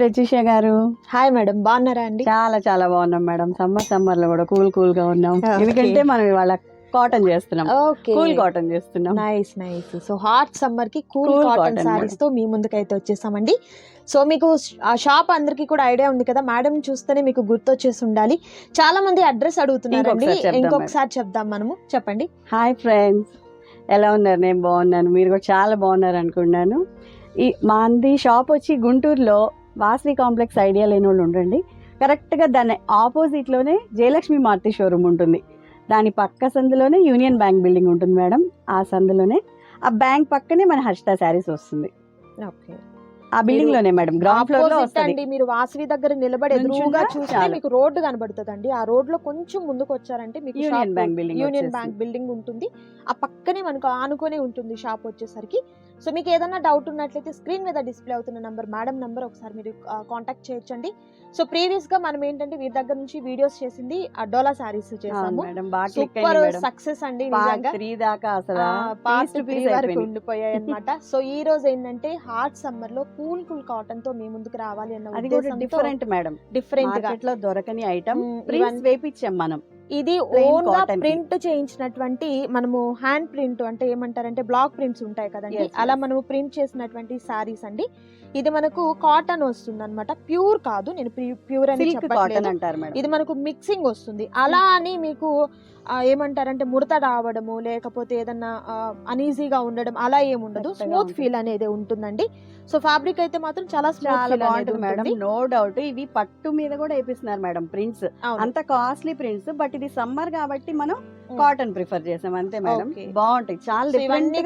ప్రత్యూష గారు. Hi madam బాగున్నారా అండి? చాలా చాలా బాగున్నాం మేడం సమ్మర్ సమ్మర్లో కూడా కూల్ కూల్గా ఉన్నాం. ఎందుకంటే మనం ఇవాళ కాటన్ చేస్తున్నాం. కూల్ కాటన్ చేస్తున్నాం. నైస్ నైస్ సో హాట్ సమ్మర్కి కూల్ కాటన్ సారీస్తో మీ ముందుకైతే వచ్చేసామండి. సో మీకు ఆ షాప్ అందరికీ కూడా ఐడియా ఉంది కదా? మేడం చూస్తేనే మీకు గుర్తొచ్చేసి ఉండాలి. చాలా మంది అడ్రస్ అడుగుతున్నారండి. ఇంకొకసారి చెప్దాం ఇంకొకసారి చెప్దాం మనము. చెప్పండి. హాయ్ ఫ్రెండ్స్ ఎలా ఉన్నారు? నేను బాగున్నాను. మీరు కూడా చాలా బాగున్నారు అనుకున్నాను. ఈ మాది షాప్ వచ్చి గుంటూరులో వాసవి కాంప్లెక్స్ ఐడియా లేని వాళ్ళు ఉండండి. కరెక్ట్గా దాని ఆపోజిట్లోనే జయలక్ష్మి మారుతి షోరూమ్ ఉంటుంది. దాని పక్క సందులోనే యూనియన్ బ్యాంక్ బిల్డింగ్ ఉంటుంది మేడం. ఆ సందులోనే ఆ బ్యాంక్ పక్కనే మన హర్షిత శారీస్ వస్తుంది. ఓకే. ఆ బిల్డింగ్లోనే మేడం గ్రౌండ్ ఫ్లోర్లో వస్తుంది. మీరు వాసవి దగ్గర నిలబడి ఎదురుగా చూస్తే. మీకు రోడ్డు కనబడుతుంది అండి ఆ రోడ్లో కొంచెం ముందుకు వచ్చారంటే మీకు Union Bank building Union Bank building ఉంటుంది. ఆ పక్కనే మనకు ఆనుకొని ఉంటుంది షాప్ వచ్చేసరికి. సో మీకు ఏదైనా డౌట్ ఉన్నట్లయితే స్క్రీన్ మీద డిస్ప్లే అవుతున్న నంబర్ మేడం నంబర్ ఒకసారి మీరు కాంటాక్ట్ చేయొచ్చండి. సో ప్రీవియస్గా మనం ఏంటంటే వీరి దగ్గర నుంచి వీడియోస్ చేసింది అడోలా సారీస్ చేసాము సూపర్ సక్సెస్ అండి త్రీ వరకు. ఉండిపోయాయి అనమాట సో ఈ రోజు ఏంటంటే హాట్ సమ్మర్లో కూల్ కూల్ కాటన్తో మీ ముందుకు రావాలి అన్న డిఫరెంట్ మేడం డిఫరెంట్లో దొరకని ఐటమ్ వేపించాం మనం. ఇది ఓన్గా. ప్రింట్ చేయించినటువంటి మనము హ్యాండ్ ప్రింట్ అంటే ఏమంటారంటే బ్లాక్ ప్రింట్స్ ఉంటాయి కదండి. అలా. మనము ప్రింట్ చేసినటువంటి సారీస్ అండి. ఇది మనకు కాటన్ వస్తుంది అనమాట ప్యూర్ కాదు నేను ప్యూర్ అని చెప్పట్లేదు. ఇది మనకు మిక్సింగ్ వస్తుంది. అలా అని మీకు ఏమంటారంటే ముడత రావడము లేకపోతే ఏదన్నా అనీజీగా ఉండడం అలా ఏమి ఉండదు. మెత్తగా స్మూత్. ఫీల్ అనేది ఉంటుందండి. సో ఫ్యాబ్రిక్ అయితే మాత్రం చాలా చాలా బాగుంటుంది మేడం నో డౌట్ ఇవి పట్టు మీద కూడా వేపిస్తున్నారు మేడం ప్రింట్స్. అంత కాస్ట్లీ ప్రింట్స్ బట్ ఇది సమ్మర్ కాబట్టి మనం. కాటన్ ప్రిఫర్ చేసాం. అంతే మేడం. బాగుంటాయి. చాలా డిఫరెంట్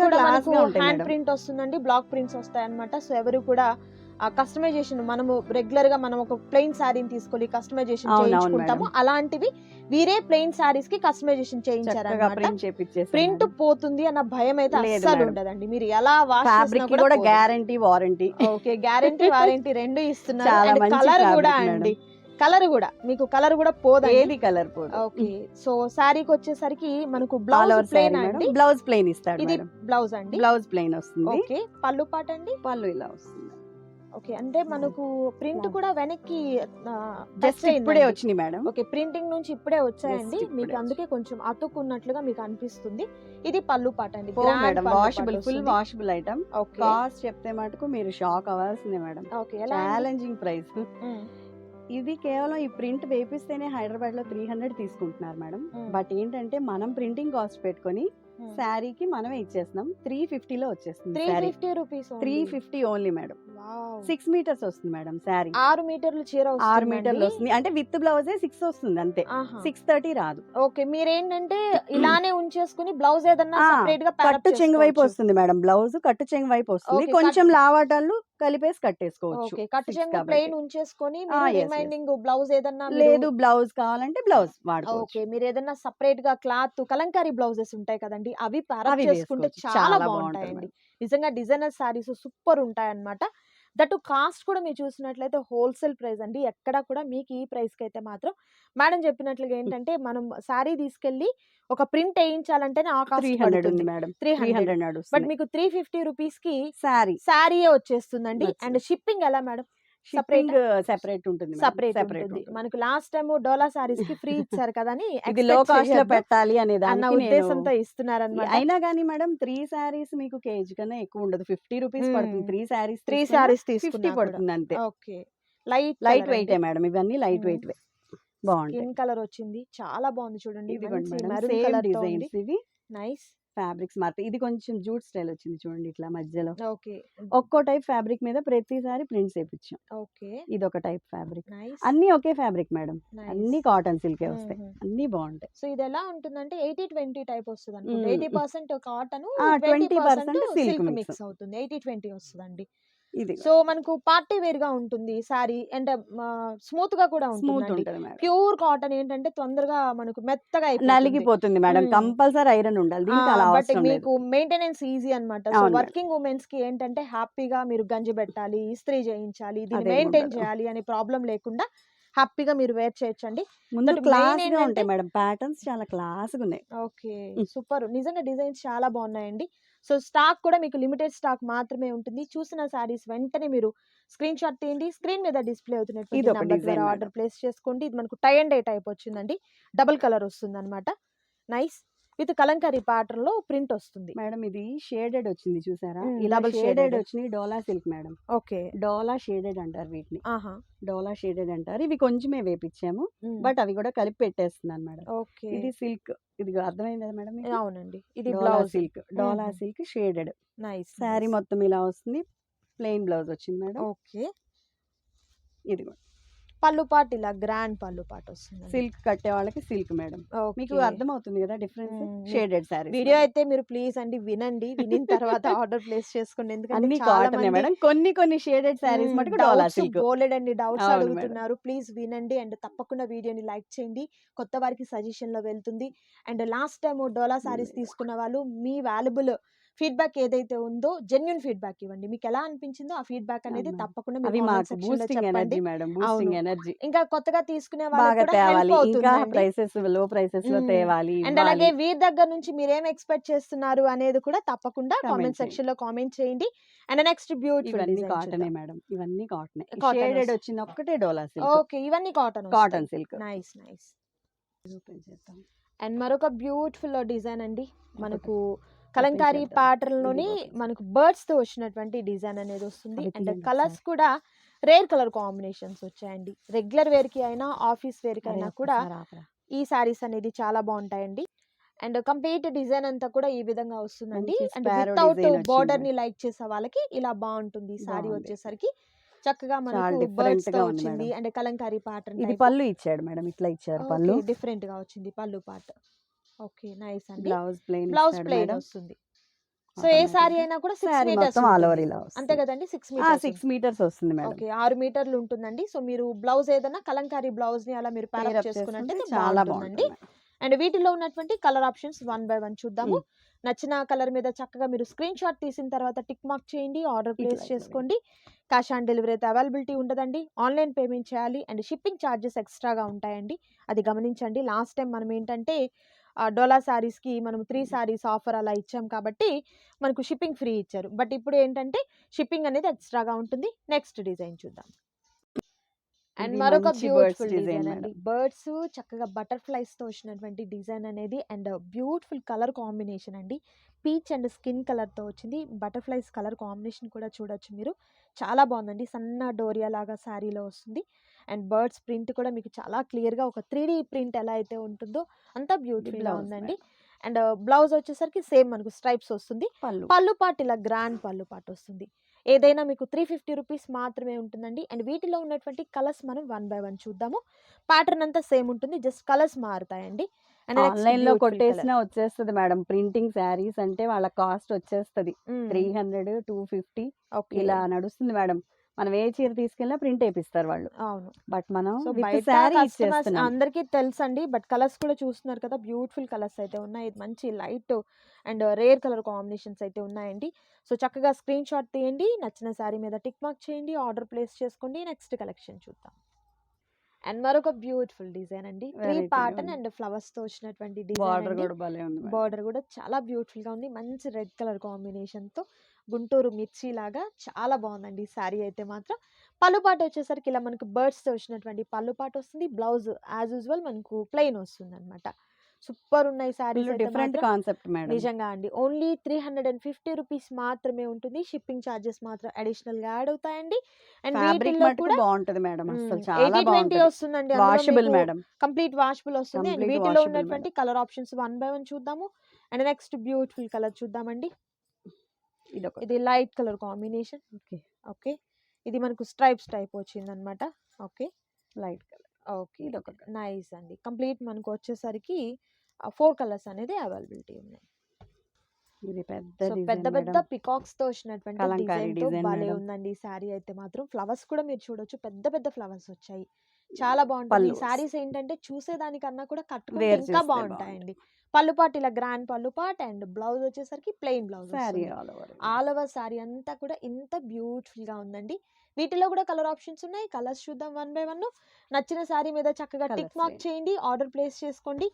హ్యాండ్ ప్రింట్ వస్తుందండి బ్లాక్ ప్రింట్స్ వస్తాయి అనమాట సో ఎవరు కూడా కస్టమైజేషన్ మనము రెగ్యులర్గా మనం ఒక ప్లెయిన్ శారీని తీసుకొని కస్టమైజేషన్ చేయించుకుంటాము. అలాంటివి వీరే ప్లెయిన్ శారీస్కి కస్టమైజేషన్ చేయించారన్నమాట. ప్రింట్ పోతుంది అన్న భయం అయితే అస్సలు. ఉండదండి. మీరు ఎలా ఫ్యాబ్రిక్ కూడా guarantee warranty okay guarantee warranty రెండు ఇస్తున్నారు. కలర్ కూడా అండి. కలర్ కూడా మీకు కలర్ కూడా పోదండి. ఏది కలర్ పోదు. ఓకే సో శారీకి వచ్చేసరికి మనకు బ్లౌజ్ సారీ అండి. బ్లౌజ్ ప్లెయిన్ ఇస్తాడు ఇది బ్లౌజ్ అండి. బ్లౌజ్ ప్లెయిన్ వస్తుంది. ఓకే పళ్ళు పాట అండి పళ్ళు ఇలా వస్తుంది. ఓకే. అంటే మనకు ప్రింట్. కూడా వెనక్కి జస్ట్ ఇప్పుడే వచ్చినాయి మేడం. ఓకే. ప్రింటింగ్ నుంచి ఇప్పుడే వచ్చాయండి. మీకు అందుకే కొంచెం అతుక్కున్నట్లుగా మీకు అనిపిస్తుంది. ఇది పళ్ళు పాట అండి. Madam washable full. Washable item cost చెప్తే మటుకు మీరు షాక్ అవ్వాల్సిందే మేడం. ఓకే? Challenging price. ఇది కేవలం ఈ ప్రింట్ వేపిస్తేనే హైదరాబాద్లో త్రీ హండ్రెడ్ తీసుకుంటున్నారు మేడం. బట్ ఏంటంటే మనం ప్రింటింగ్ కాస్ట్ పెట్టుకొని. శారీకి మనమే ఇచ్చేస్తున్నాం. త్రీ ఫిఫ్టీలో వచ్చేస్తుంది three fifty rupees three fifty only madam. Six metres వస్తుంది మేడం శారీ. ఆరు మీటర్లు చీర ఆరు. మీటర్లు వస్తుంది. అంటే విత్ బ్లౌజే సిక్స్ వస్తుంది అంతే. సిక్స్ థర్టీ రాదు. ఓకే మీరేంటంటే ఇలానే ఉంచేసుకుని బ్లౌజ్ ఏదన్నా ఆ, సెపరేట్గా కట్టు చెంగు వైపు. వస్తుంది మేడం. బ్లౌజ్ కట్టు చెంగు వైపు వస్తుంది. కొంచెం లావాటాలు కలిపేసి కట్టేసుకోవచ్చు. ప్లెయిన్ ఉంచేసుకొని. రిమైనింగ్ బ్లౌజ్ ఏదన్నా లేదు బ్లౌజ్ కావాలంటే బ్లౌజ్ ఓకే మీరు ఏదైనా సపరేట్గా క్లాత్ కలంకారీ బ్లౌజెస్ ఉంటాయి కదండి అవి అవి చేసుకుంటే. చాలా బాగుంటాయండి నిజంగా డిజైనర్ సారీస్ సూపర్ ఉంటాయి అన్నమాట దట్ కాస్ట్ కూడా మీరు చూసినట్లయితే హోల్సేల్ ప్రైస్ అండి. ఎక్కడ కూడా మీకు ఈ ప్రైస్కి అయితే మాత్రం మేడం చెప్పినట్లుగా ఏంటంటే మనం సారీ తీసుకెళ్ళి ఒక ప్రింట్ వేయించాలంటేనే ఆ త్రీ కాస్ట్ హండ్రెడ్ ఉంది మేడం త్రీ హండ్రెడ్ బట్ మీకు త్రీ ఫిఫ్టీ రూపీస్కి శారీ శారీయే వచ్చేస్తుందండి. వచ్చేస్తుంది. అండ్ షిప్పింగ్ ఎలా మేడం షిప్పింగ్ సెపరేట్ ఉంటుంది సపరేట్ ఉంటుంది. మనకు లాస్ట్ టైం డోలా సారీస్కి ఫ్రీ ఇచ్చారు కదా అని ఇది లో కాస్ట్లో పెట్టాలి అనే అన్న ఉద్దేశంతో ఇస్తున్నారన్నమాట అయినా కానీ మేడం త్రీ శారీస్ మీకు కేజీ కన్నా ఎక్కువ ఉండదు. Fifty rupees. పడుతుంది. Three saris three saris fifty పడుతుంది అంతే. Okay. Light light weight madam. ఇవన్నీ లైట్. వెయిట్ బాగుంటాయి. స్కిన్ కలర్ వచ్చింది. చాలా బాగుంది చూడండి. డిజైన్స్ ఇవి. నైస్. ఫ్యాబ్రిక్స్ మాత్రం ఇది కొంచెం జూట్ స్టైల్ వచ్చింది చూడండి ఇట్లా మధ్యలో. ఓకే. ఒక్కో టైప్ ఫ్యాబ్రిక్ మీద ప్రతిసారి ప్రింట్స్ వేపించాం ఓకే. ఇది ఒక టైప్ ఫ్యాబ్రిక్. అన్ని ఒకే ఫ్యాబ్రిక్ మేడం. అన్ని కాటన్ సిల్కే వస్తాయి. అన్ని బాగుంటాయి. సో ఇది ఎలా ఉంటుందంటే ఎయిటీ ట్వంటీ టైప్ వస్తుంది. Eighty percent cotton twenty 20% percent silk. Mix అవుతుంది. ఎయిటీ ట్వంటీ వస్తుందండి. ఇది సో మనకు పార్టీ వేర్గా ఉంటుంది సారీ అండ్ స్మూత్గా కూడా ఉంటుంది ప్యూర్ కాటన్ ఏంటంటే తొందరగా మనకు మెత్తగా. నలిగిపోతుంది మేడం. కంపల్సరీ ఐరన్ ఉండాలి. బట్ మీకు మెయింటెనెన్స్ ఈజీ అన్నమాట. సో. వర్కింగ్ ఉమెన్స్కి ఏంటంటే హ్యాపీగా మీరు గంజి పెట్టాలి ఇస్త్రీ చేయించాలి దీన్ని మెయింటైన్. చేయాలి అనే ప్రాబ్లం లేకుండా హ్యాపీగా మీరు వేర్ చేయొచ్చండి. ముందు క్లాస్గా ఉంటాయి మేడం. ప్యాటర్న్స్ చాలా క్లాస్గా ఉన్నాయి. ఓకే. సూపర్. నిజంగా డిజైన్స్ చాలా బాగున్నాయండి. సో స్టాక్ కూడా మీకు లిమిటెడ్ స్టాక్ మాత్రమే ఉంటుంది. చూసిన శారీస్ వెంటనే మీరు స్క్రీన్ షాట్ తీయండి. స్క్రీన్ మీద డిస్ప్లే మేడం. ఆర్డర్ ప్లేస్ చేసుకోండి. ఇది మనకు టై అండ్ డే టైప్ వచ్చిందండి. డబుల్ కలర్ వస్తుంది అనమాట నైస్. విత్ కలంకారీ ప్యాటర్న్లో ప్రింట్ వస్తుంది. మేడం ఇది షేడెడ్ వచ్చింది చూసారా? ఇలా షేడెడ్. వచ్చినాయి dola silk madam. Okay. Dola shaded అంటారు వీటిని. డోలా షేడెడ్ అంటారు. ఇవి కొంచెమే వేపించాము. బట్ అవి కూడా కలిపి పెట్టేస్తున్నాను మేడం. ఓకే. ఇది సిల్క్ ఇది అర్థమైంది కదా మేడం అవునండి. ఇది blouse. Silk dola. Silk shaded. Nice sari మొత్తం ఇలా వస్తుంది ప్లెయిన్ బ్లౌజ్ వచ్చింది మేడం. ఓకే. ఇది కూడా. పళ్ళు పాటు ఇలా గ్రాండ్ పళ్ళు పాటు వస్తుంది సిల్క్ కట్టే వాళ్ళకి సిల్క్ మేడం. మీకు అర్థమవుతుంది కదా డిఫరెన్స్? షేడెడ్ శారీ వీడియో అయితే మీరు ప్లీజ్ అండి వినండి. వినిన తర్వాత ఆర్డర్ ప్లేస్ చేసుకోండి. ఎందుకంటే చాలా మేడం. కొన్ని కొన్ని షేడెడ్ మటుకు సిల్క్. బోలెడ్ అండి. డౌట్స్. అడుగుతున్నారు. ప్లీజ్ వినండి అండ్ తప్పకుండా వీడియోని లైక్ చేయండి. కొత్త వారికి సజెషన్లో వెళ్తుంది. And last time dola saris. తీసుకున్న వాళ్ళు మీ వాల్యుబుల్ ఫీడ్బ్యాక్ ఏదైతే ఉందో జెన్యున్ ఫీడ్బ్యాక్ ఇవ్వండి. మీకు ఎలా అనిపించిందో ఆ ఫీడ్బ్యాక్ అనేది. తప్పకుండా మీరు ఇంకా కొత్తగా తీసుకునే. తేవాలి. అండ్ అలాగే. వీరి దగ్గర నుంచి మీరు ఏం ఎక్స్పెక్ట్ చేస్తున్నారు అనేది కూడా తప్పకుండా కామెంట్. సెక్షన్లో కామెంట్ చేయండి. అండ్ నెక్స్ట్ బ్యూటిఫుల్ ఇవన్నీ కాటనే మేడం. ఇవన్నీ కాటన్. షేడెడ్. వచ్చింది ఒక్కటే డోలా సిల్క్. ఓకే. ఇవన్నీ cotton cotton silk. Nice nice. Open చేద్దాం అండ్ మరొక బ్యూటిఫుల్ డిజైన్ అండి. మనకు కలంకారీ చేద్దాం. ప్యాటర్న్లోని ఇది open మనకు బర్డ్స్తో వచ్చినటువంటి డిజైన్ అనేది వస్తుంది అండ్ కలర్స్. కూడా రేర్ కలర్ కాంబినేషన్స్ వచ్చాయండి రెగ్యులర్ వేర్కి అయినా ఆఫీస్ వేర్కి అయినా కూడా. ఈ సారీస్ అనేది చాలా బాగుంటాయండి అండ్ కంప్లీట్ డిజైన్ అంతా కూడా ఈ విధంగా వస్తుందండి అండ్ వితౌట్. బార్డర్ని లైక్ చేసే వాళ్ళకి ఇలా బాగుంటుంది సారీ. వచ్చేసరికి చక్కగా మనకు బర్డ్స్తో వచ్చింది. అండ్ కలంకారీ ప్యాటర్న్ ఇది పళ్ళు ఇచ్చాడు మేడం ఇట్లా ఇచ్చారు పళ్ళు డిఫరెంట్గా వచ్చింది పళ్ళు పార్ట్ ఓకే. నైస్ అండి. బ్లౌజ్ ప్లెయిన్ బ్లౌజ్ ప్లెయిన్ వస్తుంది. సో ఏ సారీ అయినా కూడా సిక్స్ మీటర్స్ ఆల్ ఓవర్ ఇలా అంతే కదండి సిక్స్ మీటర్స్. సిక్స్ మీటర్స్ వస్తుంది మేడం. ఓకే ఆరు మీటర్లు ఉంటుందండి. సో మీరు బ్లౌజ్ ఏదైనా కలంకారీ బ్లౌజ్ని అలా మీరు ప్యారప్ చేసుకున్నట్టు చాలా బాగుంటుంది అండ్ వీటిలో ఉన్నటువంటి colour options one by one చూద్దాము. నచ్చిన కలర్ మీద చక్కగా మీరు స్క్రీన్ షాట్ తీసిన తర్వాత టిక్ మార్క్ చేయండి ఆర్డర్ ప్లేస్ చేసుకోండి. క్యాష్ ఆన్ డెలివరీ అయితే అవైలబిలిటీ ఉండదండి. ఆన్లైన్ పేమెంట్ చేయాలి. అండ్ షిప్పింగ్ ఛార్జెస్ ఎక్స్ట్రాగా ఉంటాయండి. అది గమనించండి. లాస్ట్ టైం మనం ఏంటంటే డోలా శారీస్కి మనం త్రీ శారీస్ ఆఫర్ అలా ఇచ్చాం కాబట్టి మనకు షిప్పింగ్ ఫ్రీ ఇచ్చారు. బట్ ఇప్పుడు ఏంటంటే షిప్పింగ్ అనేది ఎక్స్ట్రాగా ఉంటుంది. నెక్స్ట్ డిజైన్ చూద్దాం. అండ్ ఇది మరొక మంచి బ్యూటిఫుల్ డిజైన్ మేడం. అండి. బర్డ్స్ చక్కగా బటర్ఫ్లైస్తో వచ్చినటువంటి డిజైన్ అనేది అండ్ బ్యూటిఫుల్ కలర్ కాంబినేషన్ అండి. పీచ్ అండ్ స్కిన్ కలర్తో వచ్చింది. బటర్ఫ్లైస్ కలర్ కాంబినేషన్ కూడా చూడొచ్చు మీరు. చాలా బాగుందండి. సన్న డోరియా లాగా శారీలో వస్తుంది. అండ్ బర్డ్స్ ప్రింట్ కూడా మీకు చాలా క్లియర్గా ఒక త్రీ ప్రింట్ ఎలా అయితే ఉంటుందో అంత బ్యూటిఫుల్గా ఉందండి. అండ్ బ్లౌజ్ వచ్చేసరికి సేమ్ మనకు స్ట్రైప్స్ వస్తుంది. పళ్ళు. పళ్ళు పాటు ఇలా గ్రాండ్ పళ్ళు పాటు వస్తుంది. ఏదైనా మీకు త్రీ ఫిఫ్టీ రూపీస్ మాత్రమే ఉంటుందండి అండ్ వీటిలో ఉన్నటువంటి కలర్స్ మనం వన్ బై వన్ చూద్దాము ప్యాటర్న్ అంతా సేమ్ ఉంటుంది జస్ట్ కలర్స్ మారుతాయండి next ఆన్లైన్లో కొట్టేసిన. వచ్చేస్తుంది మేడం ప్రింటింగ్ శారీస్ అంటే వాళ్ళ కాస్ట్ వచ్చేస్తది. Three hundred two fifty. ఇలా నడుస్తుంది మేడం మనం ఏ చీర తీసుకెళ్ళినా ప్రింట్ వేపిస్తారు వాళ్ళు. అవును. బట్ మనం అందరికీ తెలుసండి. బట్ కలర్స్ కూడా చూస్తున్నారు కదా బ్యూటిఫుల్ కలర్స్ అయితే ఉన్నాయి. మంచి light and rare colour combinations అయితే ఉన్నాయండి. సో చక్కగా స్క్రీన్ షాట్ తీయండి నచ్చిన శారీ మీద టిక్ మార్క్ చేయండి ఆర్డర్ ప్లేస్ చేసుకోండి. నెక్స్ట్ కలెక్షన్ చూద్దాం. అండ్ మరొక బ్యూటిఫుల్ డిజైన్ అండి. త్రీ ప్యాటర్న్ ఉంది. అండ్ ఫ్లవర్స్తో వచ్చినటువంటి బార్డర్ డిజైన్. బార్డర్ కూడా చాలా బ్యూటిఫుల్గా ఉంది. మంచి రెడ్ కలర్ కాంబినేషన్తో గుంటూరు మిర్చి లాగా చాలా బాగుందండి ఈ శారీ అయితే మాత్రం. పళ్ళు పాట వచ్చేసరికి ఇలా మనకు బర్డ్స్తో వచ్చినటువంటి పళ్ళు పాట వస్తుంది బ్లౌజ్ యాజ్ యూజువల్ మనకు ప్లెయిన్ వస్తుంది అనమాట సూపర్ ఉన్నాయి శారీస్ డిఫరెంట్ కాన్సెప్ట్ మేడం. నిజంగా అండి. Only three hundred and fifty rupees మాత్రమే ఉంటుంది. షిప్పింగ్ ఛార్జెస్ మాత్రం అడిషనల్గా యాడ్ అవుతాయండి. అండ్ ఫ్యాబ్రిక్ కూడా బాగుంటది మేడం. అసలు చాలా వస్తుందండి. Washable madam. కంప్లీట్ వాషబుల్ వస్తుంది. అండ్ వీటిలో ఉన్నటువంటి colour options one by one చూద్దాము. అండ్ నెక్స్ట్ బ్యూటిఫుల్ కలర్ చూద్దామండి. ఇది light colour combination. Okay. Okay. ఇది మనకు స్ట్రైప్స్ టైప్ వచ్చింది అనమాట ఓకే. Light colour. ఓకే. ఇది ఒక నైస్ అండి. కంప్లీట్ మనకు వచ్చేసరికి ఫోర్ కలర్స్ అనేది అవైలబిలిటీ ఉన్నాయి. ఇది పెద్ద పెద్ద పెద్ద. పికాక్స్తో వచ్చినటువంటి డిజైన్ భలే. ఉందండి ఈ శారీ అయితే మాత్రం. ఫ్లవర్స్ కూడా మీరు చూడొచ్చు. పెద్ద పెద్ద ఫ్లవర్స్ వచ్చాయి. చాలా బాగుంటుంది. శారీస్ ఏంటంటే చూసేదానికన్నా కూడా కట్టుకుంటే ఇంకా బాగుంటాయండి. పళ్ళు పాట్ ఇలా గ్రాండ్ పళ్ళు పాట్ అండ్ బ్లౌజ్ వచ్చేసరికి plain blouse sari all over all over sari అంతా కూడా ఇంత బ్యూటిఫుల్గా ఉందండి. వీటిలో కూడా కలర్ ఆప్షన్స్ ఉన్నాయి. కలర్స్ చూద్దాం వన్ బై వన్. నచ్చిన సారీ మీద చక్కగా టిక్ మార్క్. చేయండి. ఆర్డర్ ప్లేస్ చేసుకోండి.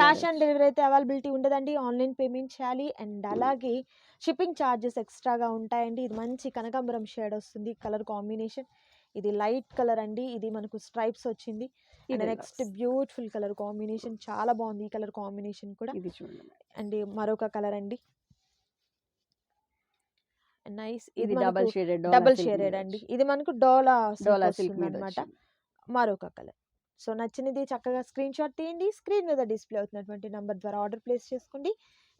క్యాష్ ఆన్ డెలివరీ అయితే అవైలబిలిటీ ఉండదండి. ఆన్లైన్ పేమెంట్ చేయాలి. అండ్ అలాగే షిప్పింగ్ ఛార్జెస్ ఎక్స్ట్రాగా ఉంటాయండి. ఇది మంచి కనకాంబరం షేడ్ వస్తుంది. Colour combination. ఇది లైట్ కలర్ అండి. ఇది మనకు స్ట్రైప్స్ వచ్చింది. And next beautiful colour combination. చాలా బాగుంది ఈ కలర్ కాంబినేషన్ కూడా. ఇది చూడండి అండ్ మరొక కలర్ అండి. నైస్. ఇది ఇది డబల్ షేడెడ్ డబుల్ షేడెడ్ అండి. ఇది మనకు డోలా డోలా సిల్క్ అనమాట. మరొక కలర్. సో నచ్చినది చక్కగా స్క్రీన్ షాట్ తీయండి. స్క్రీన్ మీద డిస్ప్లే అవుతున్నటువంటి నంబర్ ద్వారా ఆర్డర్ ప్లేస్ చేసుకోండి.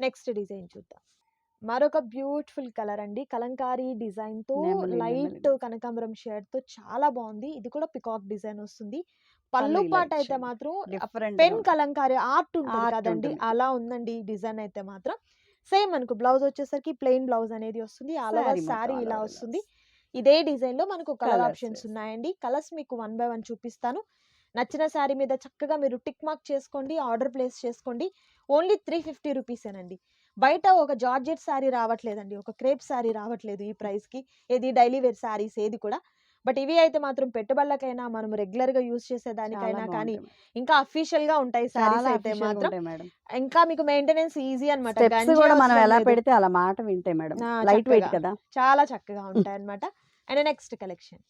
నెక్స్ట్ డిజైన్ చూద్దాం. మరొక బ్యూటిఫుల్ కలర్ అండి. కలంకారీ డిజైన్తో లైట్. కనకాంబరం షేడ్తో చాలా బాగుంది. ఇది కూడా పికాక్ డిజైన్ వస్తుంది. పళ్ళు పాట అయితే. మాత్రం పెన్ కలంకారీ ఆర్ట్ ఉంటుంది కదండి. అలా ఉందండి డిజైన్ అయితే మాత్రం. సేమ్ మనకు బ్లౌజ్ వచ్చేసరికి ప్లెయిన్ బ్లౌజ్ అనేది వస్తుంది. మొత్తం శారీ ఇలా వస్తుంది. ఇదే డిజైన్లో మనకు కలర్ ఆప్షన్స్. ఉన్నాయండి. కలర్స్ మీకు వన్ బై వన్ చూపిస్తాను. నచ్చిన శారీ మీద చక్కగా మీరు టిక్ మార్క్ చేసుకోండి. ఆర్డర్ ప్లేస్ చేసుకోండి. ఓన్లీ త్రీ ఫిఫ్టీ రూపీసేనండి. బయట ఒక జార్జెట్ శారీ రావట్లేదండి. ఒక క్రేప్ శారీ రావట్లేదు ఈ price కి ఏది డైలీ వేర్ శారీస్ ఏది కూడా. బట్ ఇవి అయితే మాత్రం పెట్టుబడులకైనా మనం రెగ్యులర్గా యూస్ చేసేదానికైనా కానీ ఇంకా అఫీషియల్గా ఉంటాయి చాలా అయితే మాత్రం. ఇంకా మీకు మెయింటెనెన్స్ ఈజీ అనమాట కూడా మనం ఎలా పెడితే అలా మాట వింటాయి మేడం. Light weight. కదా. చాలా చక్కగా ఉంటాయి అన్నమాట అండ్ నెక్స్ట్ కలెక్షన్.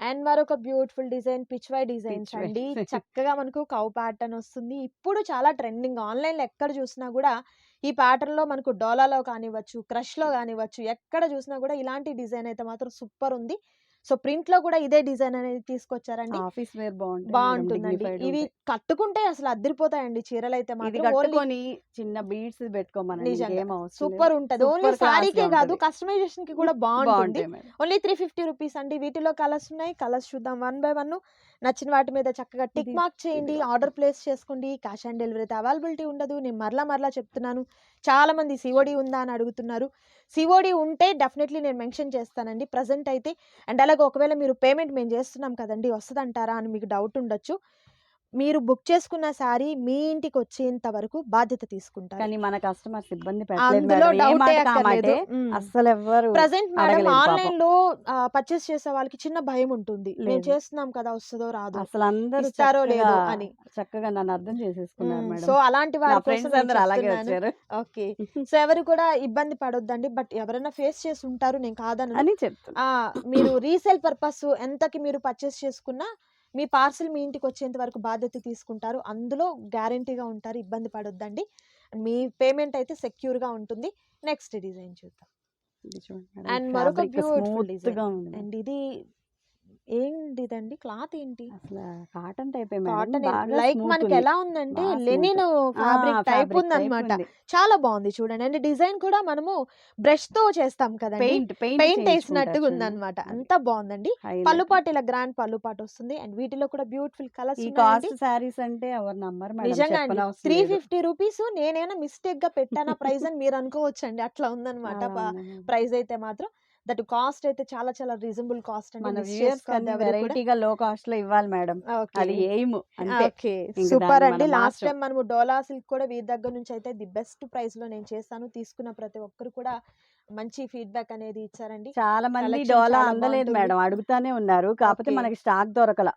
అండ్ మరొక బ్యూటిఫుల్ డిజైన్ పిచ్వై డిజైన్స్. అండి. చక్కగా మనకు కౌ ప్యాటర్న్ వస్తుంది. ఇప్పుడు చాలా ట్రెండింగ్. ఆన్లైన్లో ఎక్కడ చూసినా కూడా ఈ ప్యాటర్న్లో మనకు డోలాలో కానివ్వచ్చు క్రష్లో కానివ్వచ్చు ఎక్కడ చూసినా కూడా ఇలాంటి డిజైన్ అయితే మాత్రం సూపర్ ఉంది. సో ప్రింట్లో కూడా ఇదే డిజైన్ అనేది తీసుకొచ్చారండి. ఆఫీస్ వేర్ బాగుంటుంది బాగుంటుందండి. ఇవి కట్టుకుంటే అసలు అద్దరిపోతాయండి చీరలు అయితే కట్టుకొని చిన్న బీడ్స్ పెట్టుకోమని సూపర్ ఉంటది. ఓన్లీ సారీకే కాదు. కస్టమైజేషన్కి కూడా బాగుంటుంది. ఓన్లీ త్రీ ఫిఫ్టీ రూపీస్ అండి. వీటిలో కలర్స్ ఉన్నాయి. కలర్స్ చూద్దాం. వన్ బై వన్ నచ్చిన వాటి మీద చక్కగా టిక్ మార్క్ చేయండి. ఆర్డర్ ప్లేస్ చేసుకోండి. క్యాష్ ఆన్ డెలివరీ అయితే అవైలబిలిటీ ఉండదు. నేను మరలా మరలా చెప్తున్నాను. చాలా మంది సిఓడి ఉందా అని అడుగుతున్నారు. సిఓడి ఉంటే డెఫినెట్లీ నేను మెన్షన్ చేస్తానండి. ప్రజెంట్ అయితే అండ్ అలాగే ఒకవేళ మీరు పేమెంట్ మేము చేస్తున్నాం కదండి వస్తుందంటారా అని మీకు డౌట్ ఉండొచ్చు. మీరు బుక్ చేసుకున్న శారీ మీ ఇంటికి వచ్చేంత వరకు బాధ్యత తీసుకుంటారు. కానీ మన కస్టమర్స్ ఇబ్బంది. అస్సలు ఎవ్వరు ప్రజెంట్ మేడం. ఆన్లైన్లో పర్చేస్ చేసే వాళ్ళకి చిన్న భయం ఉంటుంది. మేము. చేస్తున్నాం కదా వస్తుందో రాదో అసలు అందరూ ఇస్తారో లేదో అని. చక్కగా నన్ను అర్థం చేసేసుకున్నారు సో అలాంటి అందరూ అలాగే. వచ్చారు. ఓకే. సో ఎవరు కూడా ఇబ్బంది పడొద్దండి. బట్ ఎవరైనా ఫేస్ చేసి ఉంటారు నేను కాదను అని చెప్తున్నా. ఆ, మీరు రీసేల్ పర్పస్ ఎంతకి మీరు పర్చేస్ చేసుకున్నా మీ పార్సిల్ మీ ఇంటికి వచ్చేంత వరకు బాధ్యత తీసుకుంటారు. అందులో గ్యారంటీగా ఉంటారు. ఇబ్బంది పడొద్దండి. మీ పేమెంట్ అయితే సెక్యూర్గా ఉంటుంది. నెక్స్ట్ డిజైన్ చూద్దాం. And మరొక ఉంది. మేడం. అండ్ ఇది ఏంటిదండి? క్లాత్ ఏంటి? అసలు కాటన్ టైప్ కాటన్ లైక్ మనకి ఎలా ఉందంటే లెనిన్ ఫ్యాబ్రిక్ టైప్ ఉందన్నమాట. చాలా బాగుంది చూడండి. అండ్ డిజైన్ కూడా మనము బ్రష్తో చేస్తాం కదండి. పెయింట్ పెయింట్ వేసినట్టుగా ఉందన్నమాట. అంతా బాగుందండి. పళ్ళు పాటు ఇలా గ్రాండ్ పళ్ళు పాటు వస్తుంది. అండ్ వీటిలో కూడా బ్యూటిఫుల్ కలర్స్ ఈ కాస్ట్ సారీస్ అంటే ఎవరు మేడం. నిజంగా త్రీ. ఫిఫ్టీ రూపీస్ నేనైనా మిస్టేక్గా పెట్టానా ప్రైస్ అని మీరు అనుకోవచ్చు అండి అట్లా ఉందన్నమాట. ప్రైస్ అయితే మాత్రం. దట్ కాస్ట్ అయితే చాలా చాలా రీజనబుల్ కాస్ట్ అండి. వెరైటీగా లో కాస్ట్లో ఇవ్వాలి మేడం. అది ఎయిమ్ ఓకే సూపర్ అండి లాస్ట్. టైం మనము డోలా సిల్క్ కూడా వీరి దగ్గర నుంచి అయితే ది బెస్ట్ ప్రైస్లో నేను చేస్తాను తీసుకున్న ప్రతి ఒక్కరు కూడా మంచి ఫీడ్బ్యాక్ అనేది ఇచ్చారండి. చాలా మంది డోలా అందలేదు. మేడం. అడుగుతానే ఉన్నారు. కాకపోతే. మనకి స్టాక్ దొరకల.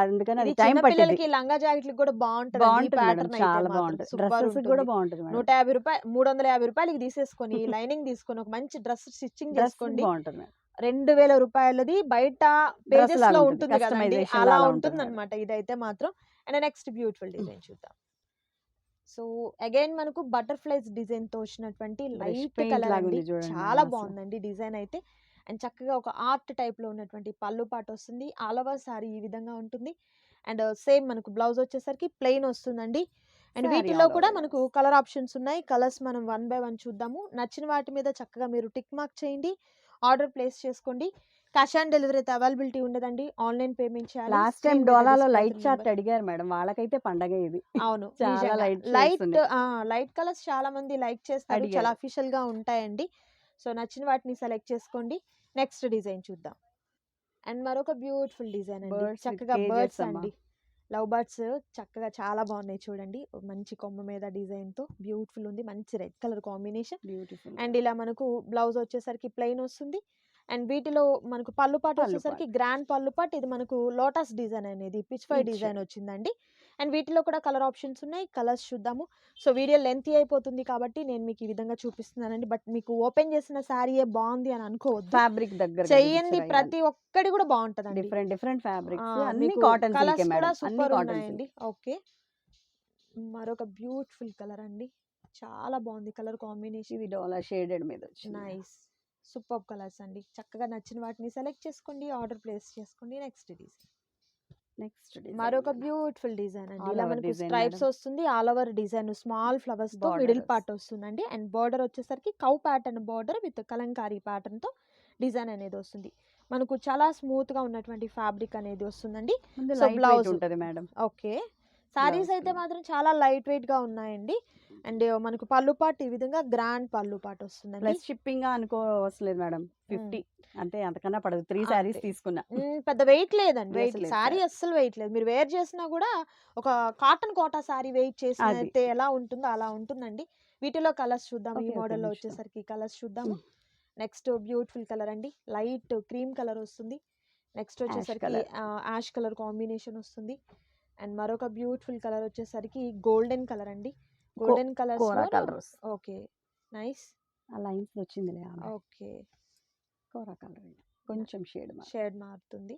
అందుకని అది టైం చిన్న పట్టింది. పిల్లలకి లంగా జాకెట్లు కూడా బాగుంటుంది బాగుంటుంది చాలా బాగుంటుంది. సూపర్ డ్రెస్సెస్ కూడా బాగుంటుంది నూట యాభై రూపాయలు మూడు వందల యాభై రూపాయలకి తీసేసుకొని లైనింగ్ తీసుకొని ఒక మంచి డ్రెస్ స్టిచ్చింగ్ చేసుకోండి. బాగుంటుంది రెండు వేల రూపాయలది బయట పేజెస్లో ఉంటుంది. కదండి. అలా ఉంటుంది. అనమాట ఇదైతే మాత్రం. అండ్ నెక్స్ట్ బ్యూటిఫుల్ డిజైన్ చూద్దాం. సో అగైన్ మనకు బటర్ఫ్లైస్ డిజైన్తో వచ్చినటువంటి లైట్ కలర్ అండి. చాలా. బాగుందండి డిజైన్ అయితే. అండ్ చక్కగా ఒక ఆర్ట్ టైప్లో ఉన్నటువంటి పళ్ళు పాటు వస్తుంది. ఆల్ ఓవర్ సారీ ఈ విధంగా ఉంటుంది. అండ్ సేమ్ మనకు బ్లౌజ్ వచ్చేసరికి ప్లెయిన్ వస్తుందండి. అండ్ వీటిలో కూడా. మనకు కలర్ ఆప్షన్స్ ఉన్నాయి. కలర్స్ మనం వన్ బై వన్ చూద్దాము. నచ్చిన వాటి మీద చక్కగా మీరు టిక్ మార్క్ చేయండి. ఆర్డర్ ప్లేస్ చేసుకోండి. క్యాష్ ఆన్ డెలివరీ అయితే అవైలబిలిటీ ఉండదండి. ఆన్లైన్ పేమెంట్ చేయాలి. లాస్ట్ టైం డోలాలో లైట్ చార్ట్. అడిగారు మేడం. వాళ్ళకైతే పండగ ఇది. అవును. లైట్. లైట్ కలర్స్ చాలా మంది లైక్ చేస్తారు. చాలా అఫీషియల్గా ఉంటాయండి. సో నచ్చిన వాటిని సెలెక్ట్ చేసుకోండి. నెక్స్ట్ డిజైన్ చూద్దాం. అండ్ మరొక బ్యూటిఫుల్ డిజైన్ అండి. చక్కగా బర్డ్స్. అండి. లవ్ బర్డ్స్ చక్కగా చాలా బాగున్నాయి చూడండి. మంచి కొమ్మ మీద డిజైన్తో బ్యూటిఫుల్ ఉంది. మంచి red colour combination beautiful and ఇలా మనకు బ్లౌజ్ వచ్చేసరికి ప్లెయిన్ వస్తుంది. అండ్ వీటిలో మనకు పళ్ళు పాటు పళ్ళు వచ్చేసరికి గ్రాండ్ పళ్ళు పాటు ఇది మనకు లోటస్ డిజైన్ అనేది పిచ్ ఫై. డిజైన్ వచ్చిందండి. అండ్ వీటిలో కూడా కలర్ ఆప్షన్స్ ఉన్నాయి కలర్స్ చూద్దాము. సో వీడియో లెంత్ అయిపోతుంది కాబట్టి నేను మీకు ఈ విధంగా చూపిస్తున్నానండి. బట్ మీకు ఓపెన్ చేసిన శారీయే బాగుంది అని అనుకోవద్దు. ఫ్యాబ్రిక్ దగ్గర చెయ్యండి ప్రతి ఒక్కటి కూడా బాగుంటదండి. డిఫరెంట్ డిఫరెంట్ ఫ్యాబ్రిక్స్ ఆ, అన్ని కాటన్ కలర్స్ కూడా సూపర్ ఉన్నాయండి. ఓకే. మరొక బ్యూటిఫుల్ కలర్ అండి. చాలా బాగుంది కలర్ కాంబినేషన్. ఇది డోలా షేడెడ్ మీద నైస్. సూపర్ కలర్స్ అండి. చక్కగా నచ్చిన వాటిని సెలెక్ట్ చేసుకోండి ఆర్డర్ ప్లేస్ చేసుకోండి నెక్స్ట్ డిజైన్. నెక్స్ట్ మరొక బ్యూటిఫుల్ డిజైన్ అండి. ఇలా మనకు స్ట్రైప్స్. వస్తుంది ఆల్ ఓవర్ డిజైన్ స్మాల్ ఫ్లవర్స్తో మిడిల్. పార్ట్ వస్తుందండి. అండ్ బార్డర్ వచ్చేసరికి cow pattern border with kalamkari ప్యాటర్న్తో design అనేది వస్తుంది. మనకు చాలా స్మూత్గా ఉన్నటువంటి ఫ్యాబ్రిక్ అనేది వస్తుందండి. వెయిట్ ఉంటది మేడం. ఓకే. సారీస్ అయితే. మాత్రం చాలా లైట్ వెయిట్గా ఉన్నాయండి. అండ్ మనకు పళ్ళు పాటు ఈ విధంగా గ్రాండ్ పళ్ళు పాటు వస్తుందండి. ప్లస్ షిప్పింగ్గా అనుకోవసలేదు మేడం. ఫిఫ్టీ అంటే అంతకన్నా పడదు. త్రీ. శారీస్ తీసుకున్నా. పెద్ద వెయిట్ లేదండి లేదు సారీ. అస్సలు వెయిట్ లేదు. మీరు వేర్ చేసినా కూడా ఒక కాటన్ కోటా సారీ వెయిట్ చేసినైతే ఎలా ఉంటుందో అలా ఉంటుందండి. వీటిలో కలర్స్ చూద్దాం ఈ మోడల్లో. వచ్చేసరికి కలర్స్ చూద్దాము. నెక్స్ట్ బ్యూటిఫుల్ కలర్ అండి. లైట్ క్రీమ్ కలర్ వస్తుంది. నెక్స్ట్ వచ్చేసరికి. యాష్ కలర్ కాంబినేషన్ వస్తుంది. అండ్ మరొక బ్యూటిఫుల్ కలర్ వచ్చేసరికి గోల్డెన్ కలర్ అండి. Golden colour kora colour okay. Nice. ఆ లైన్స్ వచ్చింది ఓకే. కోరా కలర్ కొంచెం షేడ్ షేడ్ మారుతుంది.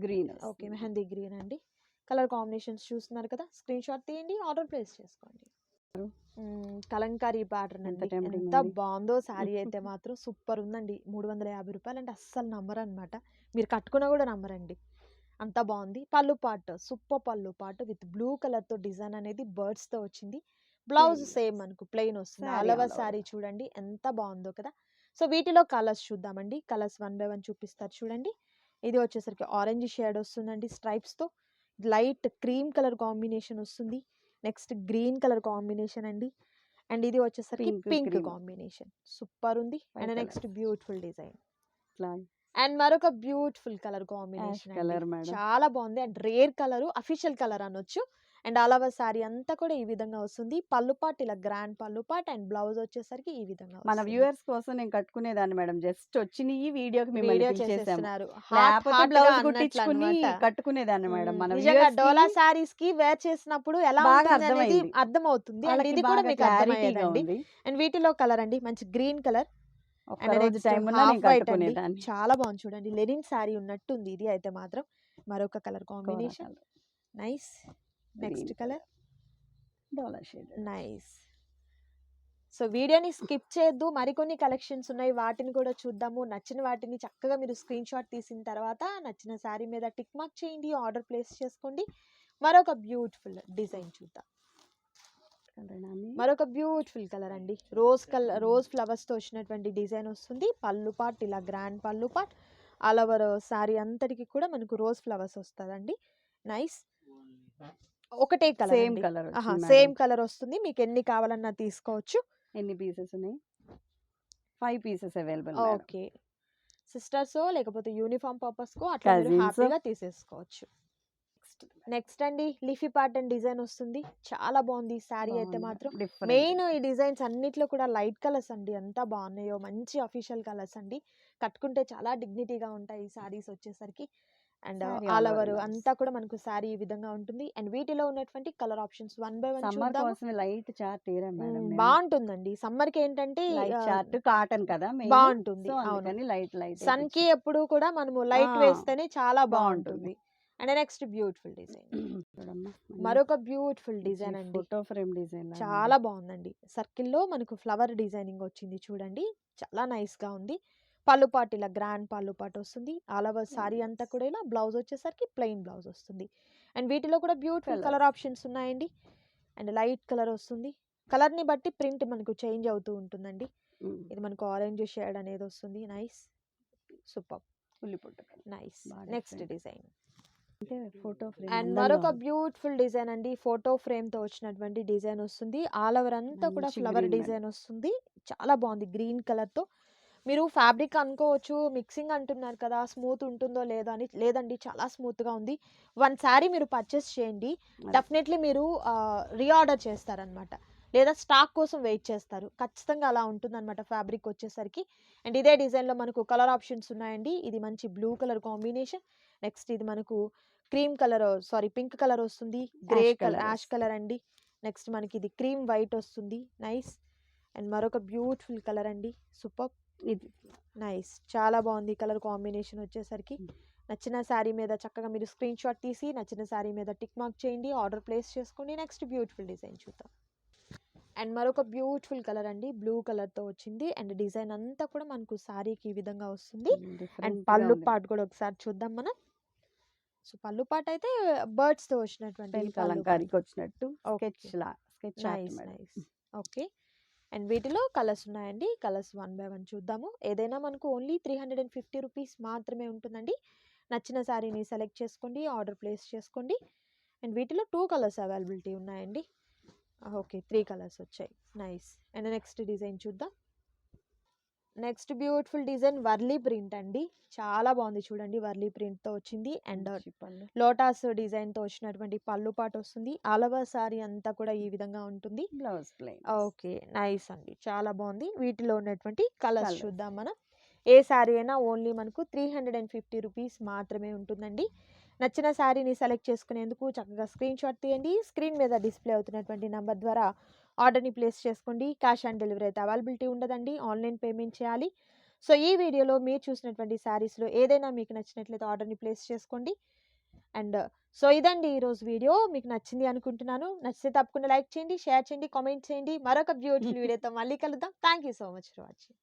Green okay. మెహందీ గ్రీన్ అండి. కలర్ కాంబినేషన్స్ చూస్తున్నారు కదా స్క్రీన్ షాట్ తీయండి ఆర్డర్ ప్లేస్ చేసుకోండి. కలంకారీ ప్యాటర్న్ అండి. ఎంత. బాగుందో శారీ అయితే మాత్రం సూపర్ ఉందండి. మూడు వందల యాభై రూపాయలు అంటే అస్సలు నమ్మరు అనమాట మీరు కట్టుకున్నా కూడా నమ్మరండి. అంత బాగుంది. పళ్ళు పాటు సూపర్ పళ్ళు పాటు విత్ బ్లూ కలర్తో డిజైన్ అనేది బర్డ్స్తో వచ్చింది. బ్లౌజ్. సేమ్ మనకు ప్లెయిన్ వస్తుంది. All over. శారీ చూడండి ఎంత బాగుందో కదా! సో వీటిలో కలర్స్ చూద్దామండి. కలర్స్ వన్ బై వన్ చూపిస్తారు చూడండి. ఇది వచ్చేసరికి ఆరెంజ్ షేడ్ వస్తుందండి స్ట్రైప్స్తో లైట్ క్రీమ్ కలర్ కాంబినేషన్ వస్తుంది. నెక్స్ట్ గ్రీన్ కలర్ కాంబినేషన్ అండి. అండ్ ఇది వచ్చేసరికి పింక్. కాంబినేషన్. సూపర్ ఉంది. And. Next beautiful design. And మరొక బ్యూటిఫుల్ కలర్ కాంబినేషన్ చాలా బాగుంది. And rare colour official colour అనొచ్చు. అండ్ ఆల్ ఓవర్ సారీ అంతా కూడా ఈ విధంగా వస్తుంది. పళ్ళు పాట్ ఇలా గ్రాండ్ పళ్ళు పాట్ అండ్ బ్లౌజ్ వచ్చేసరికి ఈ విధంగా మన. వ్యూవర్స్ కోసం నేను కట్టుకునేదాన్ని మేడం. జస్ట్ వచ్చిన ఈ వీడియోకి వీడియో పిలిచేసాము. చేసేస్తున్నారు. లేకపోతే బ్లౌజ్ కుట్టించుకుని కట్టుకునేదాన్ని మేడం. మన డోలా సారీస్కి వేర్ చేసినప్పుడు ఎలా అనేది. అర్థమవుతుంది. అండ్ ఇది కూడా మీకు అర్థమయ్యేదండి. అండ్ వీటిలో కలర్ అండి. మంచి గ్రీన్ కలర్ చాలా బాగుంది చూడండి. లెనిన్ శారీ ఉన్నట్టు ఉంది ఇది అయితే మాత్రం మరొక colour combination nice next colour? Dola shade nice so వీడియోని స్కిప్ చేయొద్దు మరికొన్ని కలెక్షన్స్ ఉన్నాయి. వాటిని కూడా చూద్దాము. నచ్చిన వాటిని చక్కగా మీరు స్క్రీన్ షాట్ తీసిన తర్వాత నచ్చిన శారీ మీద టిక్ మార్క్ చేయండి. ఆర్డర్ ప్లేస్ చేసుకోండి. మరొక బ్యూటిఫుల్ డిజైన్ చూద్దాం. మరొక బ్యూటిఫుల్ కలర్ అండి. రోజ్ కలర్ రోజ్ ఫ్లవర్స్తో వచ్చినటువంటి డిజైన్ వస్తుంది. పళ్ళు పాట్ ఇలా గ్రాండ్ పళ్ళు పాట్. ఆల్ ఓవర్ శారీ అంతటికి కూడా మనకు రోజ్ ఫ్లవర్స్ వస్తుందండి. నైస్ ఒకటే colour same colour same colour వస్తుంది. మీకు ఎన్ని కావాలన్నా తీసుకోవచ్చు. ఎన్ని పీసెస్ ఉన్నాయి? Five pieces available okay. Sisters లేకపోతే యూనిఫామ్ పర్పస్ కో అట్లా. హ్యాపీగా తీసేసుకోవచ్చు. నెక్స్ట్ అండి లిఫీ ప్యాటర్న్ డిజైన్ వస్తుంది. చాలా బాగుంది. శారీ అయితే మాత్రం. మెయిన్ ఈ డిజైన్స్ అన్నిట్లో కూడా లైట్ కలర్స్ అండి. ఎంత బాగున్నాయో. మంచి అఫీషియల్ కలర్స్ అండి. కట్టుకుంటే చాలా డిగ్నిటీగా ఉంటాయి ఈ శారీస్ వచ్చేసరికి. And all over. అంతా కూడా మనకు శారీ ఈ విధంగా ఉంటుంది. అండ్ వీటిలో ఉన్నటువంటి colour options one by one summer కోసమే లైట్ చార్ట్ ఏరా మేడం బాగుంటుంది సమ్మర్కి ఏంటంటే చార్ట్ కాటన్ కదా. బాగుంటుంది. సో అవును. అందుకని లైట్ లైట్ సన్కి ఎప్పుడు కూడా మనము లైట్ వేస్తేనే చాలా బాగుంటుంది. బాగుంటుంది. And next beautiful design. మరొక బ్యూటిఫుల్ డిజైన్ అండి. ఫోటో ఫ్రేమ్ డిజైన్ చాలా బాగుందండి. సర్కిల్లో మనకు ఫ్లవర్ డిజైనింగ్ వచ్చింది చూడండి. చాలా నైస్గా ఉంది. పళ్ళు పాటు ఇలా గ్రాండ్ పళ్ళు పాటు వస్తుంది. ఆల్ ఓవర్ సారీ అంతా కూడా ఇలా బ్లౌజ్ వచ్చేసరికి ప్లెయిన్ బ్లౌజ్ వస్తుంది. అండ్ వీటిలో కూడా బ్యూటిఫుల్. కలర్. ఆప్షన్స్ ఉన్నాయండి. అండ్ లైట్ కలర్ వస్తుంది. కలర్ని బట్టి ప్రింట్ మనకు చేంజ్ అవుతూ ఉంటుందండి. ఇది మనకు ఆరెంజ్ షేడ్ అనేది వస్తుంది. Nice. Super. Nice. Next. Design. Photo and మరొక బ్యూటిఫుల్ డిజైన్ అండి. ఫోటో ఫ్రేమ్తో వచ్చినటువంటి డిజైన్ వస్తుంది. ఆల్ ఓవర్ అంతా కూడా ఫ్లవర్ డిజైన్ వస్తుంది. చాలా బాగుంది గ్రీన్ కలర్తో మీరు ఫ్యాబ్రిక్ అనుకోవచ్చు మిక్సింగ్ అంటున్నారు కదా స్మూత్ ఉంటుందో లేదో అని లేదండి చాలా స్మూత్గా ఉంది. వన్ శారీ మీరు పర్చేస్ చేయండి. డెఫినెట్లీ మీరు రీఆర్డర్ చేస్తారనమాట లేదా స్టాక్ కోసం వెయిట్ చేస్తారు. ఖచ్చితంగా అలా ఉంటుందన్నమాట ఫ్యాబ్రిక్ వచ్చేసరికి. అండ్ ఇదే డిజైన్లో మనకు కలర్ ఆప్షన్స్ ఉన్నాయండి. ఇది మంచి బ్లూ కలర్ కాంబినేషన్. నెక్స్ట్ ఇది మనకు cream colour sorry pink colour వస్తుంది. గ్రే కలర్ యాష్ కలర్ అండి. నెక్స్ట్ మనకి ఇది క్రీమ్ వైట్ వస్తుంది. నైస్. అండ్ మరొక బ్యూటిఫుల్ కలర్ అండి. సూపర్. ఇది నైస్. చాలా బాగుంది కలర్ కాంబినేషన్ వచ్చేసరికి. నచ్చిన శారీ మీద చక్కగా మీరు స్క్రీన్ షాట్ తీసి నచ్చిన శారీ మీద టిక్ మార్క్ చేయండి ఆర్డర్ ప్లేస్ చేసుకోండి. నెక్స్ట్ బ్యూటిఫుల్ డిజైన్ చూద్దాం. అండ్ మరొక బ్యూటిఫుల్ కలర్ అండి. బ్లూ కలర్తో వచ్చింది. అండ్ డిజైన్ అంతా కూడా మనకు శారీకి ఈ విధంగా వస్తుంది. అండ్ పళ్ళు. పాటు కూడా ఒకసారి చూద్దాం మనం. సో పళ్ళు పాటు అయితే బర్డ్స్తో వచ్చినటువంటి. కలంకారీకి వచ్చినట్టు Okay. Sketch law sketch nice. Nice okay. And వీటిలో కలర్స్ ఉన్నాయండి. కలర్స్ వన్ బై వన్ చూద్దాము. ఏదైనా మనకు only three hundred and fifty rupees మాత్రమే ఉంటుందండి. నచ్చిన శారీని సెలెక్ట్ చేసుకోండి ఆర్డర్ ప్లేస్ చేసుకోండి. అండ్ వీటిలో టూ కలర్స్ అవైలబిలిటీ ఉన్నాయండి. ఓకే త్రీ కలర్స్ వచ్చాయి. నైస్. అండ్ నెక్స్ట్ డిజైన్ చూద్దాం. Next beautiful design Warli print అండి. చాలా బాగుంది చూడండి వర్లీ ప్రింట్తో వచ్చింది. అండ్ పళ్ళు. లోటాస్ డిజైన్తో వచ్చినటువంటి పళ్ళు పాటు వస్తుంది. ఆలవా సారీ అంతా కూడా ఈ విధంగా ఉంటుంది. బ్లౌజ్ ప్లెయిన్ ఓకే నైస్ అండి. చాలా బాగుంది. వీటిలో ఉన్నటువంటి కలర్స్. చూద్దాం మనం. ఏ శారీ అయినా ఓన్లీ మనకు three hundred and fifty rupees మాత్రమే ఉంటుందండి. నచ్చిన శారీని సెలెక్ట్ చేసుకునేందుకు చక్కగా స్క్రీన్ షాట్ తీయండి. స్క్రీన్ మీద డిస్ప్లే అవుతున్నటువంటి నెంబర్ ద్వారా ఆర్డర్ని ప్లేస్ చేసుకోండి. క్యాష్ ఆన్ డెలివరీ అయితే అవైలబిలిటీ ఉండదండి. ఆన్లైన్ పేమెంట్ చేయాలి. సో ఈ వీడియోలో మీరు చూసినటువంటి శారీస్లో ఏదైనా మీకు నచ్చినట్లయితే ఆర్డర్ని ప్లేస్ చేసుకోండి. అండ్ సో ఇదండి ఈరోజు వీడియో. మీకు నచ్చింది అనుకుంటున్నాను. నచ్చితే తప్పకుండా లైక్ చేయండి షేర్ చేయండి కామెంట్ చేయండి. మరొక బ్యూటిఫుల్ వీడియోతో మళ్ళీ కలుద్దాం. Thank you so much for watching.